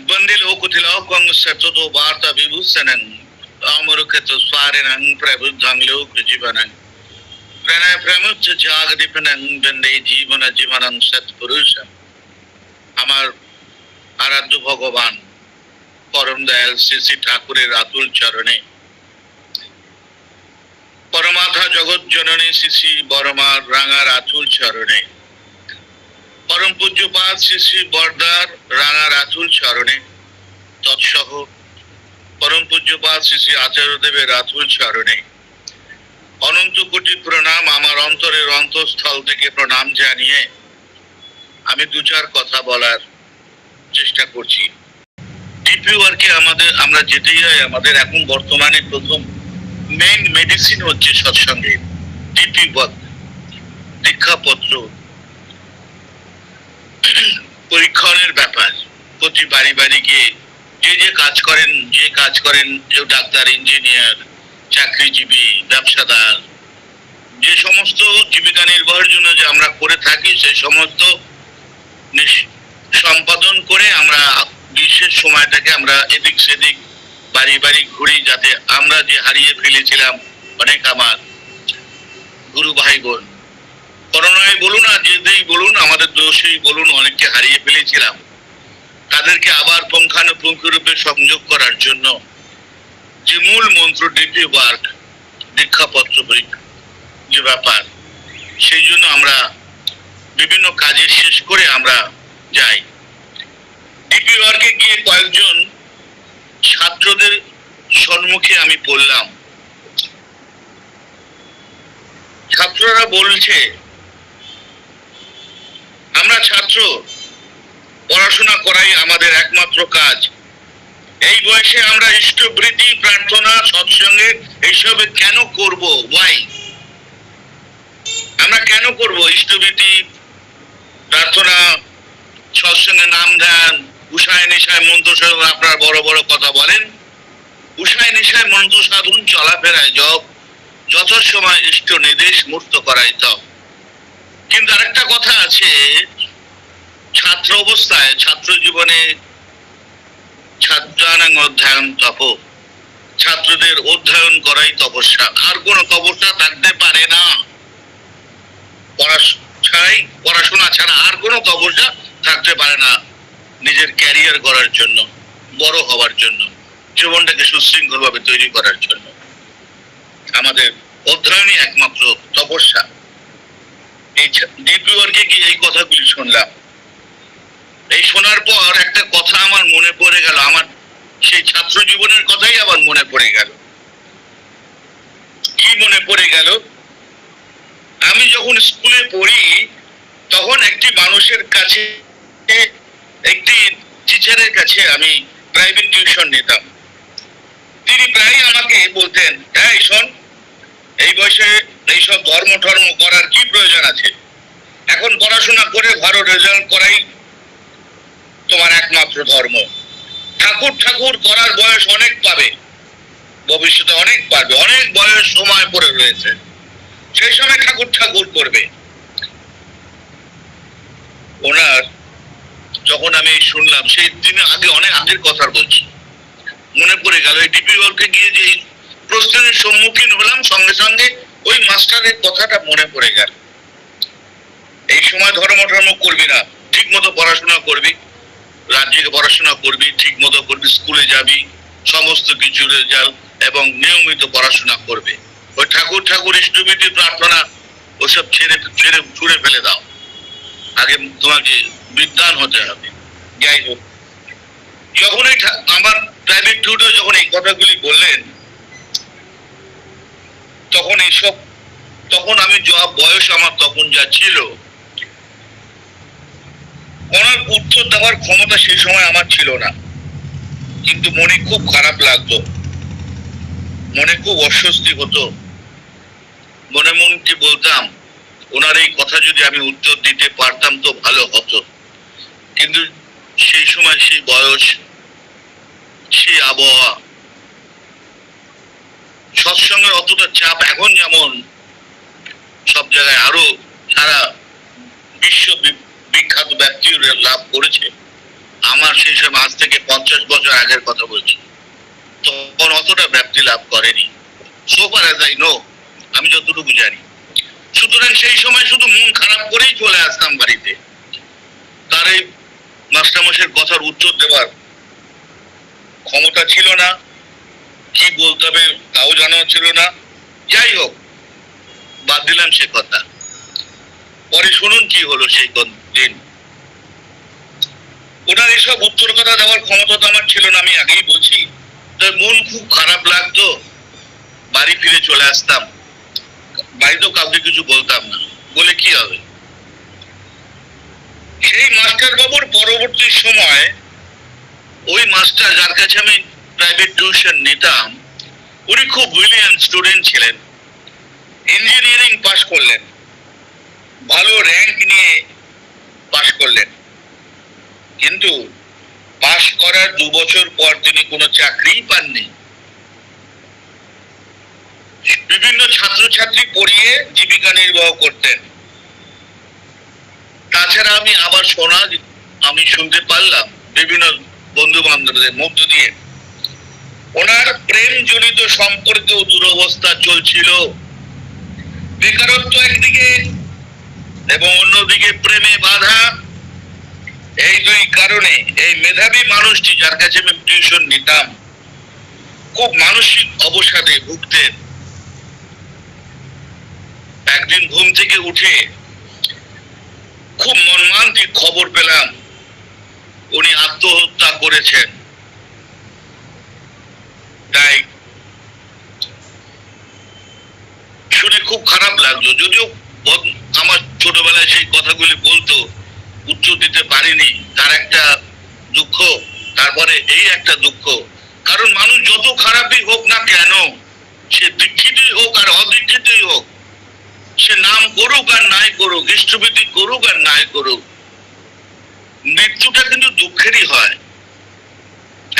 ಬಂದಿ ಲೋಕುತಿಲೋಕಂ ಸತತೋ ವಾರ್ತ ವಿಭೂಷಣಂ ಅಮರುಕತ ಸ್ವಾರಿನಂ ಪ್ರಬುದ್ಧಂ ಲೋಕ ಜೀವನಂ প্রেরণায় প্রেমোচ্চ জাগদীপনং বন্দে জীবন জীবনং সৎপুরুষম আমার আরাধ্য ভগবান পরম দয়াল শ্রী শ্রী ঠাকুরের আতুল চরণে পরমাথা জগৎ জননী শ্রী শ্রী বরমার রাঙার আতুল চরণে পরম পূজ্যপাদ শ্রী শ্রী বরদার রাঙার আতুল চরণে তৎসহ পরম পূজ্যপাদ শ্রী শ্রী আচার্যদেবের আতুল চরণে অনন্ত কোটি প্রণাম আমার অন্তরের অন্তঃস্থল থেকে প্রণাম জানিয়ে আমি দু চার কথা বলার চেষ্টা করছি। ডিপি ওয়ার্কে আমাদের, আমরা যেতেই হয়, আমাদের এখন বর্তমানে প্রথম মেইন মেডিসিন হচ্ছে সৎসঙ্গে। ডিপি দীক্ষাপত্র পরীক্ষণের ব্যাপার। প্রতি বাড়ি বাড়ি গিয়ে যে যে কাজ করেন, যে কাজ করেন কেউ ডাক্তার, ইঞ্জিনিয়ার, চাকরিজীবী, ব্যবসাদার, যে সমস্ত জীবিকা নির্বাহের জন্য যে আমরা করে থাকি, সেই সমস্ত সম্পাদন করে আমরা বিশেষ সময়টাকে আমরা এদিক সেদিক, বাড়ি বাড়ি ঘুরি যাতে আমরা যে হারিয়ে ফেলেছিলাম, অনেক আমার গুরু ভাই বোন। করোনায় বলুন আর যেতেই বলুন, আমাদের দোষেই বলুন, অনেককে হারিয়ে ফেলেছিলাম। তাদেরকে আবার পুঙ্খানুপুঙ্খ রূপে সংযোগ করার জন্য যে মূল মন্ত্র ডিপি ওয়ার্ক, দীক্ষাপত্র যে ব্যাপার, সেই জন্য আমরা বিভিন্ন কাজের শেষ করে আমরা যাই। ডিপি ওয়ার্কে গিয়ে কয়েকজন ছাত্রদের সম্মুখে আমি পড়লাম ছাত্ররা বলছে আমরা ছাত্র, পড়াশোনা করাই আমাদের একমাত্র কাজ। এই বয়সে আমরা ইষ্টবৃত্তি প্রার্থনা সৎসঙ্গে এইসবে কেন করব? ওয়াই আমরা কেন করব? ইষ্টবৃত্তি প্রার্থনা, সৎসঙ্গে নাম ধ্যান উষায় নিশায় মন্ত্র সাধন আপনার বড় বড় কথা বলেন। উষায় নিশায় মন্ত্র সাধন চলাফেরায় জব যত সময় ইষ্ট নির্দেশ মূর্ত করাই তব কিন্তু আরেকটা কথা আছে, ছাত্র অবস্থায়, ছাত্র জীবনে ছাত্রানাং অধ্যয়ন তপ। ছাত্রদের অধ্যয়ন করাই তপস্যা। আর কোন তপস্যা থাকতে পারে না। ছাড়াই পড়াশোনা ছাড়া আর কোনো তপস্যা থাকতে পারে না নিজের ক্যারিয়ার করার জন্য, বড় হওয়ার জন্য, জীবনটাকে সুশৃঙ্খল ভাবে তৈরি করার জন্য। আমাদের অধ্যয়নই একমাত্র তপস্যা। গিয়ে এই কথাগুলি শুনলাম। এই শোনার পর একটা কথা আমার মনে পড়ে গেল, আমার সেই ছাত্র জীবনের কথাই মনে পড়ে গেল। কি মনে পড়ে গেল? আমি যখন স্কুলে পড়ি, তখন একটি মানুষের কাছে, একটি টিচারের কাছে আমি প্রাইভেট টিউশন নিতাম। তিনি প্রায় আমাকে বলতেন হ্যাঁ শোন, এই বয়সে এইসব ধর্ম টর্ম করার কি প্রয়োজন আছে? এখন পড়াশোনা করে ভালো রেজাল্ট করাই তোমার একমাত্র ধর্ম। ঠাকুর ঠাকুর করার বয়স অনেক পাবে, ভবিষ্যতে অনেক পাবে অনেক বয়স সময় পড়ে রয়েছে। সেই সময় ঠাকুর ঠাকুর করবে। ওনার, যখন আমি শুনলাম, সেই দিনে আগে অনেক আগের কথা বলছি। মনে পড়ে গেল, এই ডিপি গিয়ে যে প্রশ্নের সম্মুখীন হলাম সঙ্গে সঙ্গে ওই মাস্টারের কথাটা মনে পড়ে গেল। এই সময় ধর্ম ধর্ম করবি না ঠিক মতো পড়াশোনা করবি, রাজ্যে পড়াশোনা করবি ঠিক মতো করবি, স্কুলে যাবি, সমস্ত কিছু রেজাল্ট এবং নিয়মিত পড়াশোনা করবে। ওই ঠাকুর ঠাকুর ইষ্টবিধি প্রার্থনা, ওসব ছেড়ে ছেড়ে ছুড়ে ফেলে দাও। আগে তোমাকে বিদ্যান হতে হবে। যাই হোক। যখন এই আমার প্রাইভেট টিউটর যখন এই কথাগুলি বললেন তখন এইসব তখন আমি যা বয়স আমার তখন যা ছিল, ওনার উত্তর দেওয়ার ক্ষমতা সেই সময় আমার ছিল না। কিন্তু মনে খুব খারাপ লাগতো মনে খুব অস্বস্তি হতো। মনে মন মনকে বলতাম, ওনার এই কথা যদি আমি উত্তর দিতে পারতাম তো ভালো হতো। কিন্তু সেই সময় সেই বয়স, সেই আবহাওয়া সৎসঙ্গের অতটা চাপ এখন যেমন সব জায়গায় আরও সারা বিশ্ব বিখ্যাত ব্যক্তি লাভ করেছে। আমার সেই সময় আজ থেকে পঞ্চাশ বছর আগের কথা বলছি। তখন অতটা ব্যাপ্তি লাভ করেনি। সোফার এজ আই নো আমি যতটুকু জানি। সুতরাং সেই সময় শুধু মন খারাপ করেই চলে আসতাম বাড়িতে। তার এই মাস্টারমশের কথার উত্তর দেওয়ার ক্ষমতা ছিল না। কি বলতে হবে তাও জানা ছিল না। যাই হোক, বাদ দিলাম সে কথা। পরে শুনুন কি হলো সেই দিন। ওনার এসব উত্তর কথা দেওয়ার ক্ষমতা তো আমার ছিল না, আমি আগেই বলছি। তো মন খুব খারাপ লাগতো, বাড়ি ফিরে চলে আসতাম। বাড়িতেও কাউকে কিছু বলতাম না। বলে কি হবে? সেই মাস্টার বাবুর পরবর্তী সময় ওই মাস্টার, যার কাছে আমি প্রাইভেট টিউশন নিতাম উনি খুব ব্রিলিয়ান্ট স্টুডেন্ট ছিলেন। ইঞ্জিনিয়ারিং পাশ করলেন। ভালো র্যাঙ্ক নিয়ে পাশ করলেন। কিন্তু পাশ করার দু বছর পর তিনি কোনো চাকরিই পাননি। বিভিন্ন ছাত্রছাত্রী পড়িয়ে জীবিকা নির্বাহ করতেন। তাছাড়া আমি আবার শোনা আমি শুনতে পারলাম বিভিন্ন বন্ধু বান্ধবদের মধ্য দিয়ে। ওনার প্রেম জনিত সম্পর্কেও দুরবস্থা চলছিল। বেকারত্ব একদিকে এবং অন্যদিকে প্রেমে বাধা। এই দুই কারণে এই মেধাবী মানুষটি যার কাছে আমি টিউশন নিতাম, খুব মানসিক অবসাদে ভুগতেন। একদিন ঘুম থেকে উঠে খুব মর্মান্তিক খবর পেলাম, উনি আত্মহত্যা করেছেন। তাই শুনে খুব খারাপ লাগল। যদিও আমার ছোটবেলায় সেই কথাগুলি বলতো, উত্তর দিতে পারিনি, তার একটা দুঃখ, তারপরে এই একটা দুঃখ। কারণ মানুষ যত খারাপই হোক না কেন, সে দীক্ষিতই হোক আর অদীক্ষিতই হোক, সে নাম করুক আর নাই করুক, ইষ্টভীতি করুক আর নাই করুক, মৃত্যুটা কিন্তু দুঃখেরই হয়।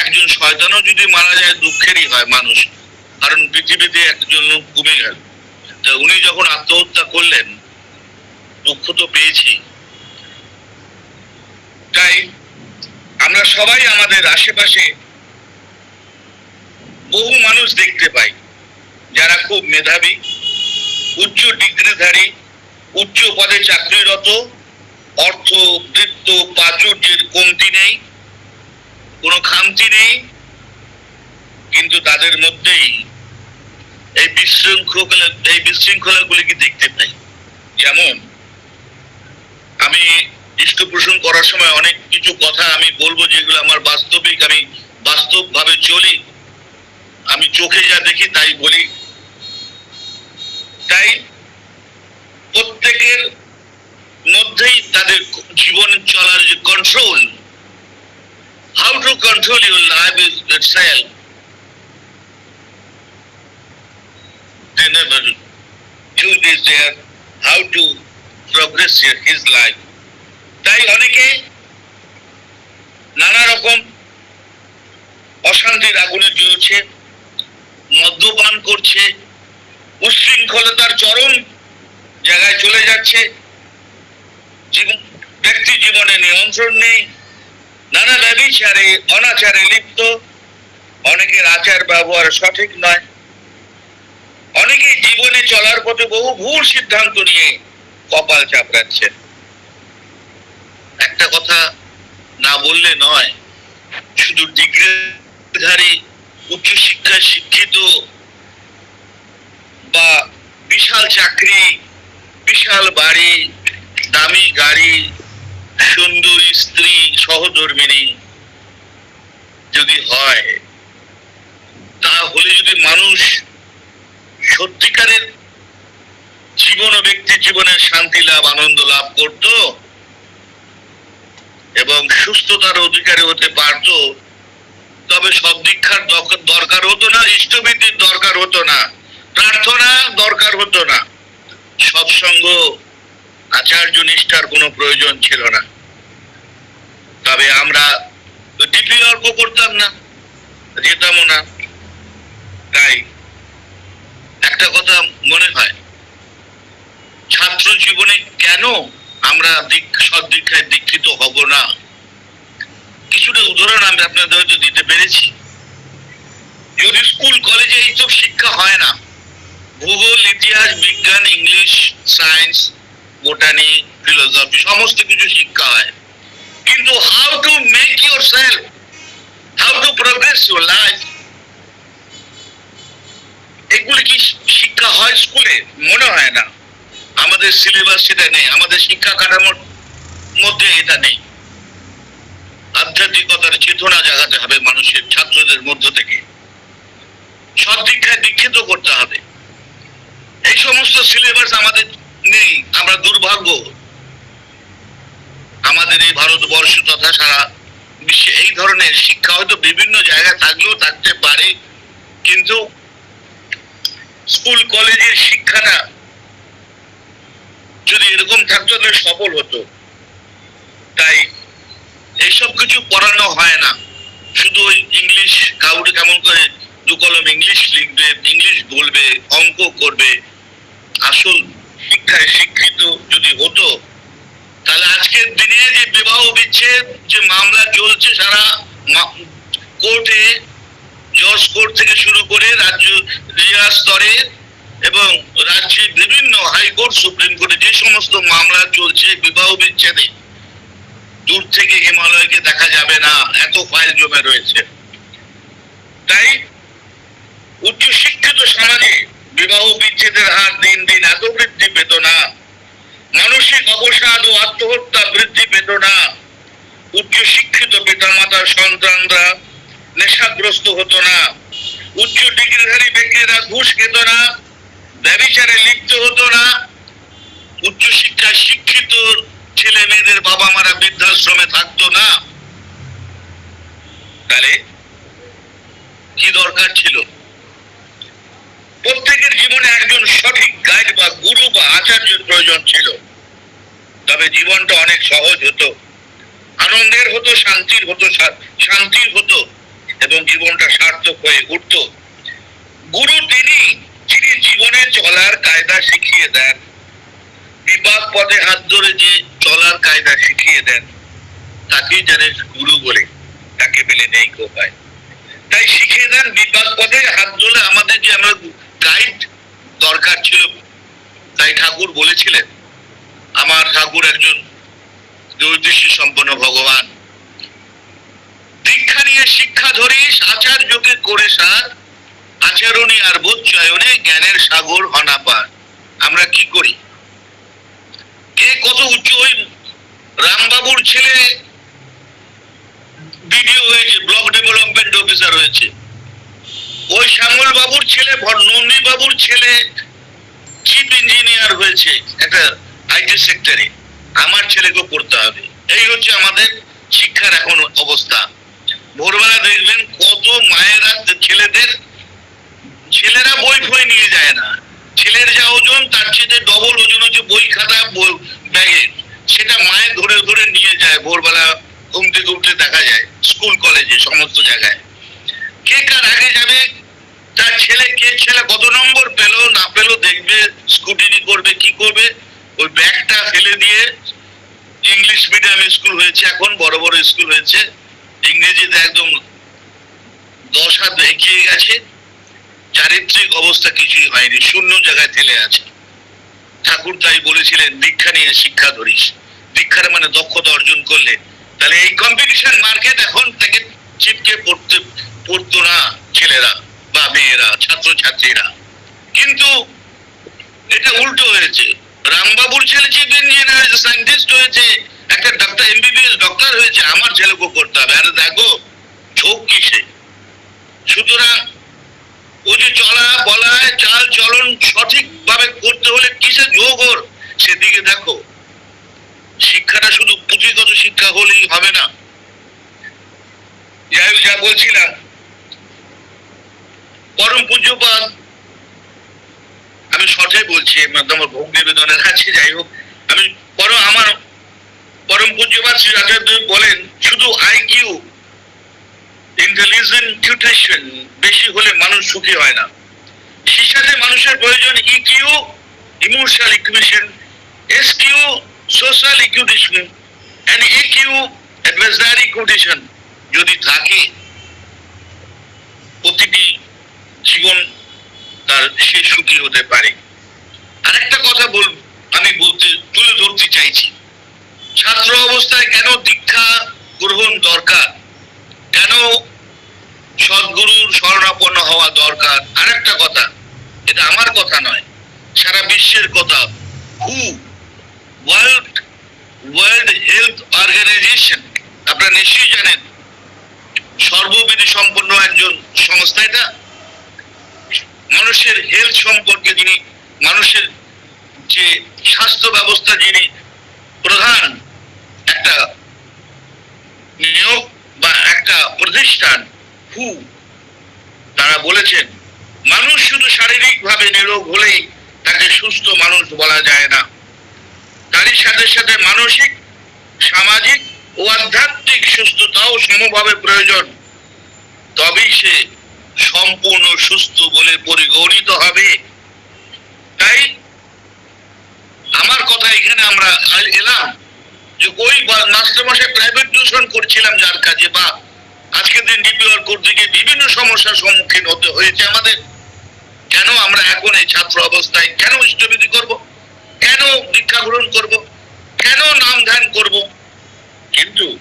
একজন শয়তানও যদি মারা যায়, দুঃখেরই হয় মানুষ। কারণ পৃথিবীতে একজন লোক কমে গেল। তা উনি যখন আত্মহত্যা করলেন, দুঃখ তো পেয়েছি। তাই আমরা সবাই আমাদের আশেপাশে বহু মানুষ দেখতে পাই, যারা খুব মেধাবী, উচ্চ ডিগ্রিধারী, উচ্চ পদে চাকরিরত, অর্থ, বৃত্ত, প্রাচুর্যের কমতি নেই। কোনো খামতি নেই, কিন্তু তাদের মধ্যেই এই বিশৃঙ্খলা, এই বিশৃঙ্খলাগুলিকে দেখতে পাই? যেমন, আমি ইষ্ট পোষণ করার সময় অনেক কিছু কথা আমি বলব যেগুলো আমার বাস্তবিক, আমি বাস্তবভাবে চলি। আমি চোখে যা দেখি তাই বলি। তাই প্রত্যেকের মধ্যেই তাদের জীবন চলার যে control how to control your life is itself? They never do this there. How to progress your, his life? তাই অনেকে নানা রকম অশান্তির আগুনে জ্বলছে মদ্যপান করছে উচ্ছৃঙ্খলতার চরম জায়গায় চলে যাচ্ছে ব্যক্তি জীবনে নিয়ন্ত্রণ নেই নানা ব্যবিচারে, অনাচারে লিপ্ত। অনেকের আচার ব্যবহার সঠিক নয়। অনেকে জীবনে চলার পথে বহু ভুল সিদ্ধান্ত নিয়ে কপাল চাপড়াচ্ছেন। একটা কথা না বললে নয়, শুধু ডিগ্রিধারী উচ্চশিক্ষায় শিক্ষিত বা বিশাল চাকরি, বিশাল বাড়ি, দামি গাড়ি সুন্দরী স্ত্রী সহধর্মিনী যদি হয়, তাহলে যদি মানুষ সত্যিকারের জীবন ও ব্যক্তি জীবনের শান্তি লাভ, আনন্দ লাভ করত এবং সুস্থতার অধিকারী হতে পারত, তবে সব দীক্ষার দরকার হতো না ইষ্টবিদ্যির দরকার হতো না, প্রার্থনা দরকার হতো না। সৎসঙ্গ আচার্য নিষ্ঠার কোনো প্রয়োজন ছিল না। তবে আমরা ডিপি অর্ক করতাম না, যেতামও না। তাই একটা কথা মনে হয়, ছাত্র জীবনে কেন আমরা দিক সদ্দীক্ষায় দীক্ষিত হব না? কিছুটা উদাহরণ আমি আপনাদের হয়তো দিতে পেরেছি। যদি স্কুল, কলেজে এইসব শিক্ষা হয় না, ভূগোল, ইতিহাস, বিজ্ঞান, ইংলিশ, সায়েন্স বোটানি ফিলোসফি সমস্ত কিছু শিক্ষা হয়। কিন্তু how to make yourself how to progress your life এগুলি কি শিক্ষা হয় স্কুলে? মনে হয় না। আমাদের সিলেবাস সেটা নেই, আমাদের শিক্ষা কাঠামোর মধ্যে এটা নেই। আধ্যাত্মিকতার চেতনা জাগাতে হবে মানুষের, ছাত্রদের মধ্য থেকে। সব সদ্দীক্ষায় দীক্ষিত করতে হবে। এই সমস্ত সিলেবাস আমাদের নেই, আমরা দুর্ভাগ্য। আমাদের এই ভারতবর্ষ তথা সারা বিশ্বে এই ধরনের শিক্ষা হয়তো বিভিন্ন জায়গায় থাকলেও থাকতে পারে, কিন্তু স্কুল, কলেজের শিক্ষাটা যদি এরকম থাকতো, তাহলে সফল হতো। তাই এইসব কিছু পড়ানো হয় না। শুধু ওই ইংলিশ কাউরে কেমন করে দু কলম ইংলিশ লিখবে, ইংলিশ বলবে, অঙ্ক করবে, আসল শিক্ষায় শিক্ষিত যদি হতো, তাহলে আজকের দিনে যে বিবাহ বিচ্ছেদ, যে মামলা চলছে সারা কোর্টে, জজ কোর্ট থেকে শুরু করে রাজ্য জেলা স্তরে এবং রাজ্যের বিভিন্ন হাইকোর্ট সুপ্রিম কোর্টে যে সমস্ত মামলা চলছে বিবাহ বিচ্ছেদে, দূর থেকে হিমালয়কে দেখা যাবে না, এত ফাইল জমে রয়েছে। তাই উচ্চ শিক্ষিত সমাজে বিবাহ বিচ্ছেদের হার দিন দিন এত বৃদ্ধি পেত না। মানসিক অবসাদ ও আত্মহত্যা বৃদ্ধি পেত না। উচ্চ শিক্ষিত পিতামাতার সন্তানরা নেশাগ্রস্ত হতো না। উচ্চ ডিগ্রিধারী ব্যক্তিরা ঘুষ খেত না। ব্যবচারে লিপ্ত হতো না। উচ্চ শিক্ষায় শিক্ষিত ছেলে মেয়েদের বাবা মারা বৃদ্ধাশ্রমে থাকতো না। তাহলে কি দরকার ছিল? প্রত্যেকের জীবনে একজন সঠিক গাইড বা গুরু বা আচার্যের প্রয়োজন ছিল। তবে জীবনটা অনেক সহজ হতো। আনন্দের হতো, শান্তির হতো শান্তির হতো এবং জীবনটা সার্থক হয়ে উঠত। গুরু তিনি, যিনি জীবনে চলার কায়দা শিখিয়ে দেন। বিপাক পথে হাত ধরে যে চলার কায়দা শিখিয়ে দেন, তাকেই জানে গুরু বলে। তাকে পেলে নেই কোপায় তাই শিখিয়ে দেন বিপাক পথে হাত ধরে আমাদের যে আমরা গাইড দরকার ছিল। তাই ঠাকুর বলেছিলেন, আমার ঠাকুর একজন দূরদৃষ্টি সম্পন্ন ভগবান। দীক্ষা নিয়ে শিক্ষা ধরিস, আচার্যকে করে সার আচরণী আর বোধচয়নে জ্ঞানের সাগর অনাপার। আমরা কি করি? কে কত উচ্চ ওই রামবাবুর ছেলে বিডিও হয়েছে ব্লক ডেভেলপমেন্ট অফিসার হয়েছে ওই শ্যামল বাবুর ছেলে নন্দী বাবুর ছেলে চিফ ইঞ্জিনিয়ার হয়েছে একটা আইটি সেক্টরে। আমার ছেলেকে পড়তে হবে। এই হচ্ছে আমাদের শিক্ষার এখন অবস্থা। ভোরবেলা দেখবেন কত মায়েরা ছেলেদের, ছেলেরা বই ফই নিয়ে যায় না। ছেলের যা ওজন, তার চেয়ে ডবল ওজন হচ্ছে বই খাতা ব্যাগে। সেটা মায়ের ধরে ধরে নিয়ে যায়, ভোরবেলা ঘুম থেকে উঠে দেখা যায়, স্কুল, কলেজে, সমস্ত জায়গায়। কে কার আগে যাবে তার ছেলে কে? ছেলে কত নম্বর পেল? না পেল, দেখবে স্কুটিনি করবে, কি করবে? ওই ব্যাগটা ফেলে দিয়ে ইংলিশ মিডিয়াম স্কুল হয়েছে এখন, বড় বড় স্কুল হয়েছে। ইংরেজিতে একদম দশ হাত এগিয়ে গেছে। চারিত্রিক অবস্থা কিছুই হয়নি, শূন্য জায়গায় ঠেলে আছে। ঠাকুর তাই বলেছিলেন, দীক্ষা নিয়ে শিক্ষা ধরিস। দীক্ষার মানে দক্ষতা অর্জন করলে। তাহলে এই কম্পিটিশন মার্কেট এখন থেকে চিপকে পড়তে, পড়তো না ছেলেরা। বা মেয়েরা ছাত্র ছাত্রীরা কিন্তু এটা উল্টো হয়েছে। রামবাবুর ছেলে চিফ ইঞ্জিনিয়ার হয়েছে সায়েন্টিস্ট হয়েছে, একটা ডাক্তার এমবিবিএস ডক্টর হয়েছে, আমার ছেলেকে করতে হবে। আরে দেখো, ঝোঁক কিসে? সুতরাং ও যে চলা বলা চাল চলন সঠিক ভাবে করতে হলে কিসের যোগ ওর? সেদিকে দেখো। শিক্ষাটা শুধু পুঁথিগত শিক্ষা হলেই হবে না। যাই যা বলছিলাম পরম পূজ্যপাদ। আমি সঠিক বলছি আমার ভোগ নিবেদনের আছে যাই হোক। আমি পরম আমার পরম পূজ্যপাদ শ্রী আচার্য বলেন, শুধু আইকিউ ইন্টেলিজেন্ট নিউট্রিশন বেশি হলে মানুষ সুখী হয় না। শিশাতে মানুষের প্রয়োজন EQ emotional equation SQ social equation and EQ adversary equation যদি থাকে, প্রতিটি জীবন তার সে সুখী হতে পারে। আরেকটা কথা বল, আমি বলতে, তুলে ধরতে চাইছি। ছাত্র অবস্থায় কেন দীক্ষা গ্রহণ দরকার? কেন সদ্গুরুর শরণাপন্ন হওয়া দরকার? আরেকটা কথা, এটা আমার কথা নয়, সারা বিশ্বের কথা। হু ওয়ার্ল্ড ওয়ার্ল্ড হেলথ অর্গানাইজেশন আপনারা নিশ্চয়ই জানেন, সর্ববিধি সম্পন্ন একজন সংস্থা এটা। মানুষের হেলথ সম্পর্কে যিনি, মানুষের যে স্বাস্থ্য ব্যবস্থা যিনি প্রধান একটা নিয়োগ বা একটা প্রতিষ্ঠান হু তারা বলেছেন, মানুষ শুধু শারীরিক ভাবে নিরোগ হলেই তাকে সুস্থ মানুষ বলা যায় না। তারই সাথে সাথে মানসিক, সামাজিক ও আধ্যাত্মিক সুস্থতাও সমভাবে প্রয়োজন। তবেই সে সম্পূর্ণ সুস্থ বলে পরিগণিত হবে। তাই আমার কথা এখানে আমরা এলাম যে ওই মাস্টারমশাই প্রাইভেট টিউশন করছিলাম যার কাজে বা আজকের দিন ডিপিআর করতে গিয়ে বিভিন্ন সমস্যার সম্মুখীন হতে হয়েছে আমাদের। কেন আমরা এখন এই ছাত্র অবস্থায় কেন ইষ্টবিধি করব? কেন দীক্ষা গ্রহণ করব? কেন নাম ধ্যান করব? কিন্তু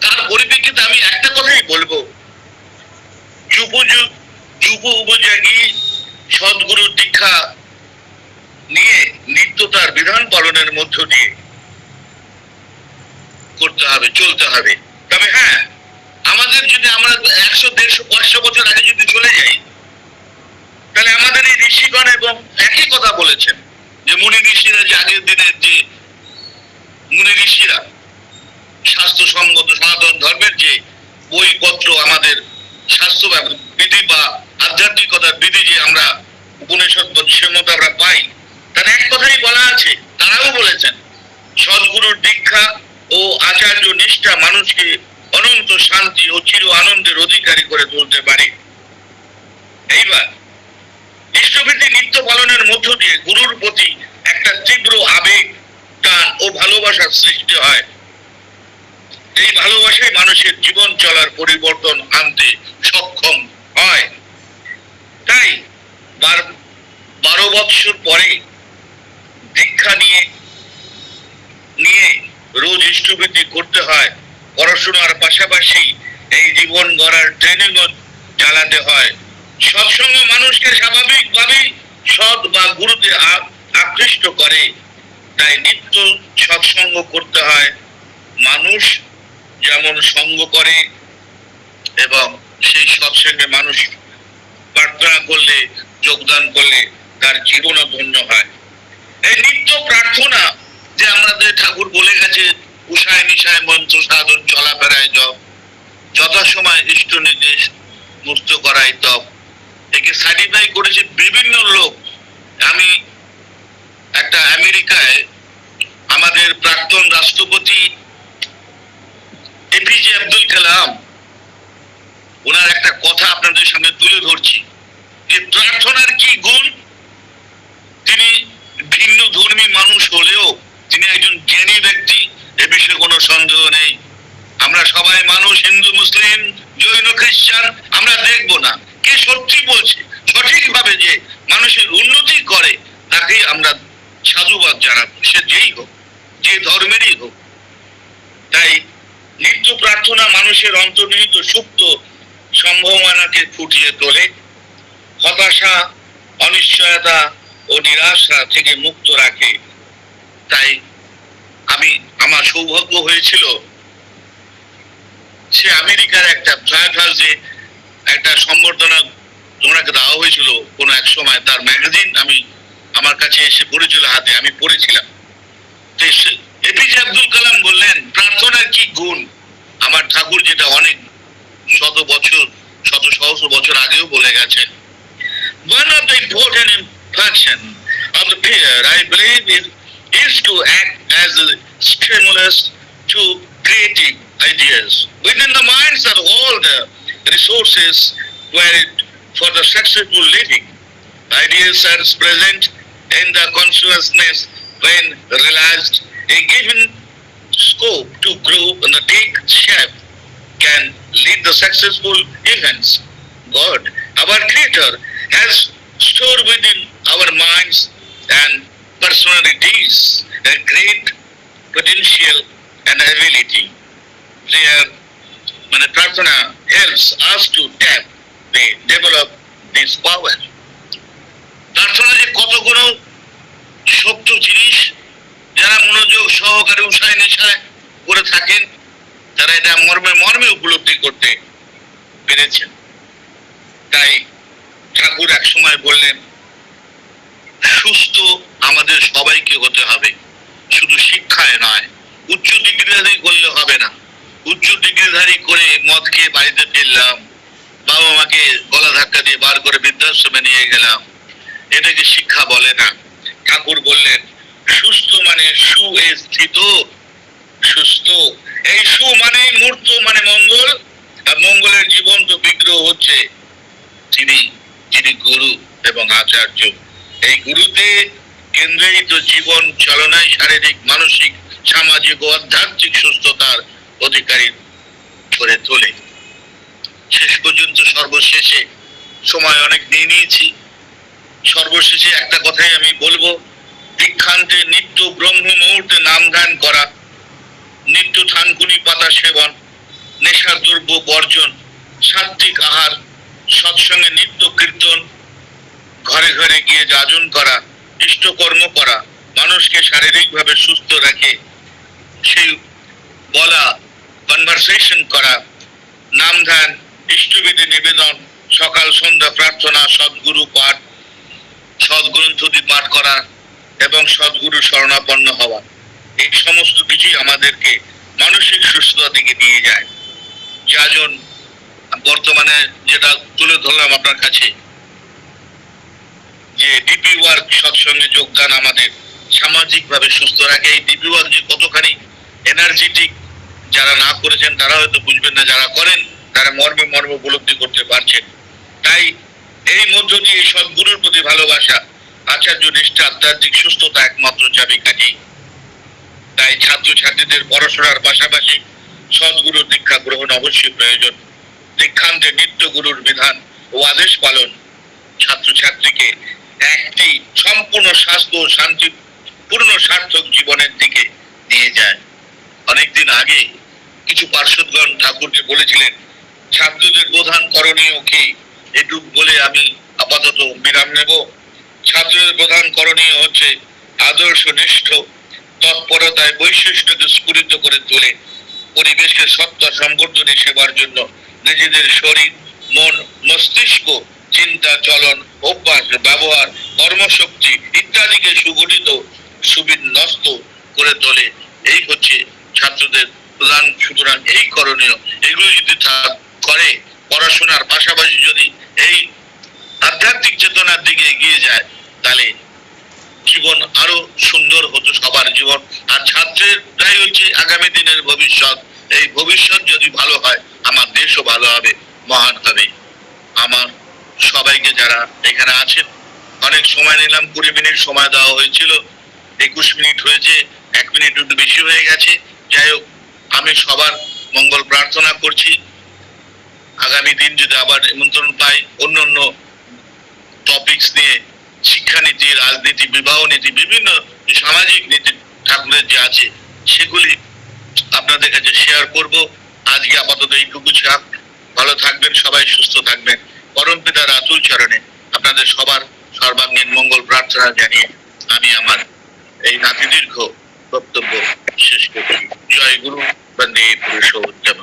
তার পরিপ্রেক্ষিতে আমি একটা কথাই বলব। যুব উপযোগী সদ্গুরু দীক্ষা নিয়ে নিত্যতার বিধান পালনের মধ্য দিয়ে করতে হবে, চলতে হবে। তবে হ্যাঁ আমাদের যদি আমরা একশো, দেড়শো, পাঁচশো বছর আগে যদি চলে যাই, তাহলে আমাদের এই ঋষিগণ এবং একই কথা বলেছেন যে মুনি ঋষিরা যে আগের দিনের যে মুনি ঋষিরা স্বাস্থ্যসঙ্গত সনাতন ধর্মের যে বইপত্র আমাদের স্বাস্থ্য বিধি বা আধ্যাত্মিকতার বিধি যে আমরা উপনিষদ সে মতো আমরা পাই, তার এক কথাই বলা আছে, তারাও বলেছেন, সদ্গুরুর দীক্ষা ও আচার্য নিষ্ঠা মানুষকে অনন্ত শান্তি ও চির আনন্দের অধিকারী করে তুলতে পারে। এইবার ইষ্টভীতি নিত্য পালনের মধ্য দিয়ে গুরুর প্রতি একটা তীব্র আবেগ, টান ও ভালোবাসার সৃষ্টি হয়। এই ভালোবাসায় মানুষের জীবন চলার পরিবর্তন আনতে সক্ষম হয়। তাই বার- বৎসর পরে দীক্ষা নিয়ে নিয়ে রোজ ইষ্টবৃদ্ধি করতে হয়। পড়াশোনার পাশাপাশি এই জীবন গড়ার ট্রেনিংও চালাতে হয়। সৎসঙ্গ মানুষকে স্বাভাবিকভাবেই সৎ বা গুরুতে আকৃষ্ট করে। তাই নিত্য সৎসঙ্গ করতে হয়। মানুষ যেমন সঙ্গ করে এবং সেই সৎসঙ্গে মানুষ প্রার্থনা করলে, যোগদান করলে তার জীবনও ধন্য হয়। এই নিত্য প্রার্থনা যে আমাদের ঠাকুর বলে গেছে, উষায় নিশায় মন্ত্র সাধন চলাফেরায় জপ, যথাসময় ইষ্ট নির্দেশ মুক্ত করাই তপ। একে সার্টিফাই করেছে বিভিন্ন লোক। আমি একটা আমেরিকায় আমাদের প্রাক্তন রাষ্ট্রপতি এপিজে আব্দুল কালাম ওনার একটা কথা আপনাদের সামনে তুলে ধরছি যে প্রার্থনার কি গুণ? তিনি ভিন্ন ধর্মী মানুষ হলেও তিনি একজন জ্ঞানী ব্যক্তি, এ বিষয়ে কোনো সন্দেহ নেই। আমরা সবাই মানুষ, হিন্দু, মুসলিম, জৈন, খ্রিস্টান, আমরা দেখব না। কে সত্যি বলছে? সঠিকভাবে যে মানুষের উন্নতি করে, তাকেই আমরা সাধুবাদ জানাব। সে যেই হোক, যে ধর্মেরই হোক। তাই নিত্য প্রার্থনা মানুষের অন্তর্নিহিত সুপ্ত সম্ভাবনাকে ফুটিয়ে তোলে, হতাশা, অনিশ্চয়তা ও নিরাশা থেকে মুক্ত রাখে। তাই আমি, আমার সৌভাগ্য হয়েছিল সে আমেরিকার একটা ফ্ল্যাট হাউসে একটা সম্বর্ধনা ওনাকে দেওয়া হয়েছিল কোন এক সময়, তার ম্যাগাজিন আমি, আমার কাছে এসে পড়েছিল হাতে, আমি পড়েছিলাম। এপিজে আব্দুল কালাম বললেন, প্রার্থনার কি গুণ? আমার ঠাকুর যেটা অনেক শত বছর শত সহস্র বছর আগেও বলে গেছেন one of the important function of the prayer, I believe, is, is to act as a stimulus to creative ideas. Within the minds of all the resources were for the successful living. Ideas are present in the consciousness when realized. A given scope to grow and take shape can lead the successful events. God, our Creator, has stored within our minds and personalities a great potential and ability. Prayer, মানে প্রার্থনা helps us to tap the develop this power. প্রার্থনা যে কত কোনো শক্ত জিনিস যারা মনোযোগ সহকারে উৎসাহ নেশায় করে থাকেন তারা এটা মর্মে মর্মে উপলব্ধি করতে পেরেছেন। তাই ঠাকুর এক সময় বললেন, সুস্থ আমাদের সবাইকে হতে হবে। শুধু শিক্ষায় নয়, উচ্চ ডিগ্রিধারী করলে হবে না। উচ্চ ডিগ্রিধারী করে মদ খেয়ে বাড়িতে ফিরলাম, বাবা মাকে গলা ধাক্কা দিয়ে বার করে বৃদ্ধাশ্রমে নিয়ে গেলাম। এটাকে শিক্ষা বলে না। ঠাকুর বললেন, সুস্থ মানে সু স্থিত সুস্থ এই সু মানে মূর্ত মানে মঙ্গল। আর মঙ্গলের জীবন্ত বিগ্রহ হচ্ছে তিনি যিনি গুরু এবং আচার্য। এই গুরুতে কেন্দ্রিত জীবন চালনায় শারীরিক, মানসিক, সামাজিক ও আধ্যাত্মিক সুস্থতার অধিকারী করে তোলে। শেষ পর্যন্ত সর্বশেষে সময় অনেক নিয়ে নিয়েছি। সর্বশেষে একটা কথাই আমি বলব, দীক্ষান্তে নিত্য ব্রহ্ম মুহূর্তে নাম ধ্যান করা নিত্য থানকুনি পাতা সেবন, নেশার দ্রব্য বর্জন সাত্বিক আহার, সৎসঙ্গে নিত্য কীর্তন, ঘরে ঘরে গিয়ে যাজন করা, ইষ্টকর্ম করা, মানুষকে শারীরিকভাবে সুস্থ রাখে, সেই বলা কনভারসেশন করা নাম ধ্যান ইষ্টবিধি নিবেদন, সকাল সন্ধ্যা প্রার্থনা, সদ্গুরু পাঠ সদ্গ্রন্থদি পাঠ করা, এবং সদ্গুরু শরণাপন্ন হওয়া। এই সমস্ত কিছুই আমাদেরকে মানসিক সুস্থতার দিকে নিয়ে যায়। যাজন বর্তমানে যেটা তুলে ধরলাম আপনার কাছে, যে ডিপি ওয়ার্ক সৎসঙ্গে যোগদান আমাদের সামাজিক ভাবে সুস্থ রাখে। এই ডিপি ওয়ার্ক যে কতখানি এনার্জেটিক যারা না করেছেন, তারা হয়তো বুঝবেন না, যারা করেন, তারা মর্মে মর্ম উপলব্ধি করতে পারছেন। তাই এই মধ্য দিয়ে এই সদ্গুরুর প্রতি ভালোবাসা, আচার্য নিষ্ঠা, আধ্যাত্মিক সুস্থতা একমাত্র চাবিকাঠি তাই ছাত্রছাত্রীদের পড়াশোনার পাশাপাশি সদ্গুরু দীক্ষা গ্রহণ অবশ্যই প্রয়োজন। দীক্ষান্তে নিত্য গুরুর বিধান ও আদেশ পালন ছাত্রছাত্রীকে একটি সম্পূর্ণ স্বাস্থ্য ও শান্তি, পূর্ণ সার্থক জীবনের দিকে নিয়ে যায়। অনেকদিন আগে কিছু পার্শ্বদগণ ঠাকুরকে বলেছিলেন, ছাত্রদের প্রধান করণীয় কি? এটুক বলে আমি আপাতত বিরাম নেব। ছাত্রদের প্রধান করণীয় হচ্ছে আদর্শ নিষ্ঠ তৎপরতায় বৈশিষ্ট্যকে স্ফুরিত করে তোলে পরিবেশের সত্তা সম্বর্ধনে সেবার জন্য নিজেদের শরীর, মন, মস্তিষ্ক, চিন্তা, চলন, অভ্যাস, ব্যবহার, কর্মশক্তি ইত্যাদিকে সুগঠিত, সুবিন্যস্ত করে তোলে। এই হচ্ছে ছাত্রদের প্রধান, সুতরাং এই করণীয়। এগুলো যদি করে, পড়াশোনার পাশাপাশি যদি এই আধ্যাত্মিক চেতনার দিকে এগিয়ে যায়, তাহলে জীবন আরও সুন্দর হতো সবার জীবন। আর ছাত্রেরাই হচ্ছে আগামী দিনের ভবিষ্যৎ। এই ভবিষ্যৎ যদি ভালো হয়, আমার দেশও ভালো হবে। মহান হবে। আমার সবাইকে যারা এখানে আছেন, অনেক সময় নিলাম, কুড়ি মিনিট সময় দেওয়া হয়েছিল। একুশ মিনিট হয়েছে, এক মিনিট একটু বেশি হয়ে গেছে। যাই হোক, আমি সবার মঙ্গল প্রার্থনা করছি। আগামী দিন যদি আবার নিমন্ত্রণ পাই অন্য অন্য টপিকস নিয়ে শিক্ষানীতি, রাজনীতি, বিবাহ নীতি, বিভিন্ন সামাজিক নীতি ঠাকুরের যে আছে, সেগুলি আপনাদের কাছে শেয়ার করব। আজকে আপাতত এইটুকু ছাপ ভালো থাকবেন, সবাই সুস্থ থাকবেন। পরম পিতার আতুল চরণে আপনাদের সবার সর্বাঙ্গীন মঙ্গল প্রার্থনা জানিয়ে আমি আমার এই নাতি দীর্ঘ বক্তব্য শেষ করছি। জয় গুরু, বন্দে পুরুষোত্তম।